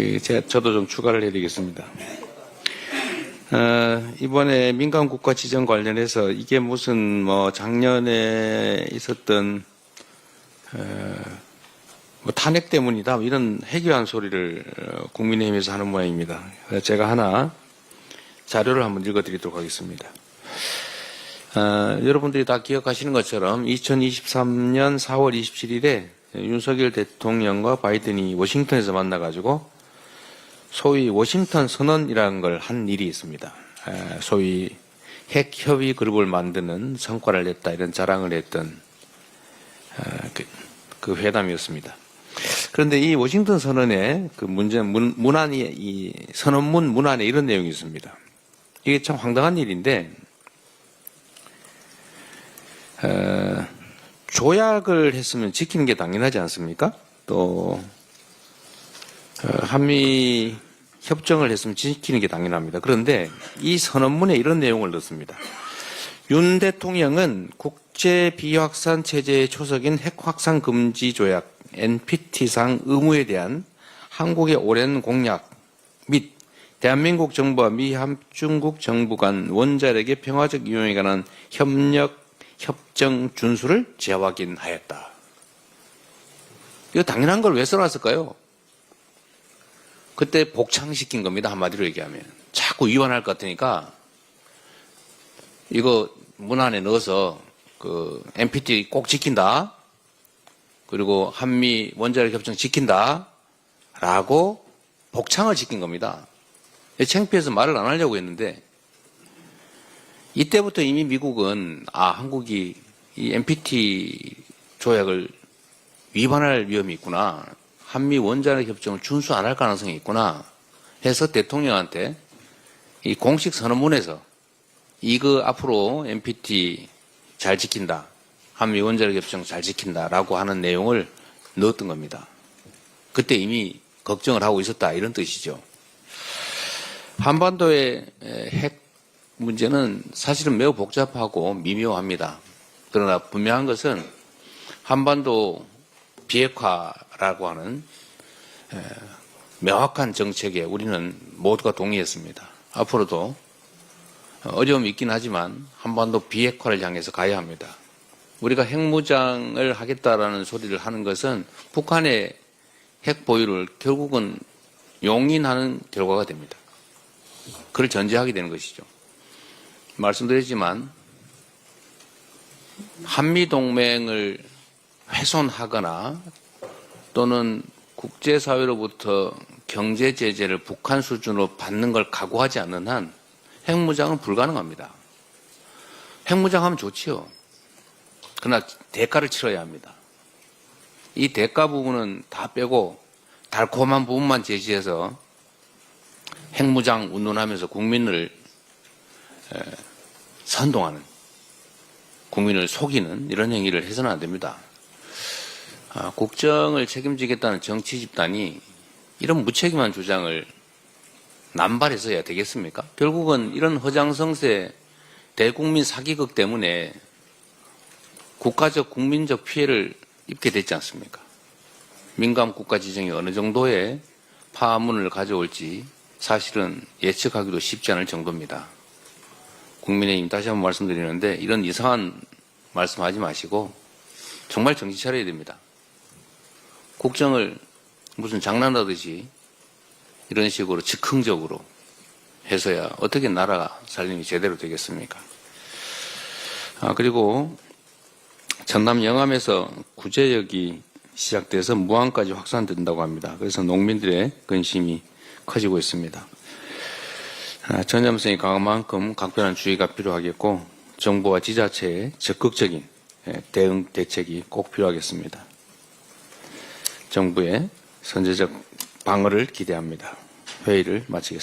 그 제가 저도 좀 추가를 해드리겠습니다. 어, 이번에 민간 국가 지정 관련해서 이게 무슨 뭐 작년에 있었던 어, 뭐 탄핵 때문이다 뭐 이런 해교한 소리를 어, 국민의힘에서 하는 모양입니다. 제가 하나 자료를 한번 읽어드리도록 하겠습니다. 어, 여러분들이 다 기억하시는 것처럼 2023년 4월 27일에 윤석열 대통령과 바이든이 워싱턴에서 만나가지고 소위 워싱턴 선언이라는 걸 한 일이 있습니다. 에, 소위 핵 협의 그룹을 만드는 성과를 냈다 이런 자랑을 했던 어, 그, 그 회담이었습니다. 그런데 이 워싱턴 선언에 그 문제 문, 문안이 이 선언문 문안에 이런 내용이 있습니다. 이게 참 황당한 일인데 어, 조약을 했으면 지키는 게 당연하지 않습니까? 또 어, 한미 협정을 했으면 지키는 게 당연합니다. 그런데 이 선언문에 이런 내용을 넣습니다. 윤 대통령은 국제 비확산 체제의 초석인 핵 확산 금지 조약 NPT상 의무에 대한 한국의 오랜 공약 및 대한민국 정부와 미 한중국 정부 간 원자력의 평화적 이용에 관한 협력 협정 준수를 재확인하였다. 이거 당연한 걸 왜 써놨을까요? 그때 복창시킨 겁니다. 한마디로 얘기하면. 자꾸 위반할 것 같으니까 이거 문 안에 넣어서 그 NPT 꼭 지킨다. 그리고 한미 원자력 협정 지킨다. 라고 복창을 시킨 겁니다. 창피해서 말을 안 하려고 했는데 이때부터 이미 미국은 아 한국이 이 NPT 조약을 위반할 위험이 있구나. 한미 원자력 협정을 준수 안 할 가능성이 있구나. 해서 대통령한테 이 공식 선언문에서 이거 앞으로 NPT 잘 지킨다. 한미 원자력 협정 잘 지킨다라고 하는 내용을 넣었던 겁니다. 그때 이미 걱정을 하고 있었다 이런 뜻이죠. 한반도의 핵 문제는 사실은 매우 복잡하고 미묘합니다. 그러나 분명한 것은 한반도 비핵화 라고 하는 명확한 정책에 우리는 모두가 동의했습니다. 앞으로도 어려움이 있긴 하지만 한반도 비핵화를 향해서 가야 합니다. 우리가 핵무장을 하겠다라는 소리를 하는 것은 북한의 핵 보유를 결국은 용인하는 결과가 됩니다. 그걸 전제하게 되는 것이죠. 말씀드렸지만 한미 동맹을 훼손하거나 또는 국제사회로부터 경제 제재를 북한 수준으로 받는 걸 각오하지 않는 한 핵무장은 불가능합니다. 핵무장하면 좋지요. 그러나 대가를 치러야 합니다. 이 대가 부분은 다 빼고 달콤한 부분만 제시해서 핵무장 운운하면서 국민을 선동하는 국민을 속이는 이런 행위를 해서는 안 됩니다. 아, 국정을 책임지겠다는 정치 집단이 이런 무책임한 주장을 남발해서 해야 되겠습니까? 결국은 이런 허장성세 대국민 사기극 때문에 국가적 국민적 피해를 입게 됐지 않습니까? 민감 국가 지정이 어느 정도의 파문을 가져올지 사실은 예측하기도 쉽지 않을 정도입니다. 국민의힘 다시 한번 말씀드리는데 이런 이상한 말씀하지 마시고 정말 정신 차려야 됩니다. 국정을 무슨 장난하듯이 이런 식으로 즉흥적으로 해서야 어떻게 나라 살림이 제대로 되겠습니까? 아, 그리고 전남 영암에서 구제역이 시작돼서 무안까지 확산된다고 합니다. 그래서 농민들의 근심이 커지고 있습니다. 아, 전염성이 강한 만큼 각별한 주의가 필요하겠고 정부와 지자체의 적극적인 예, 대응 대책이 꼭 필요하겠습니다. 정부의 선제적 방어를 기대합니다. 회의를 마치겠습니다.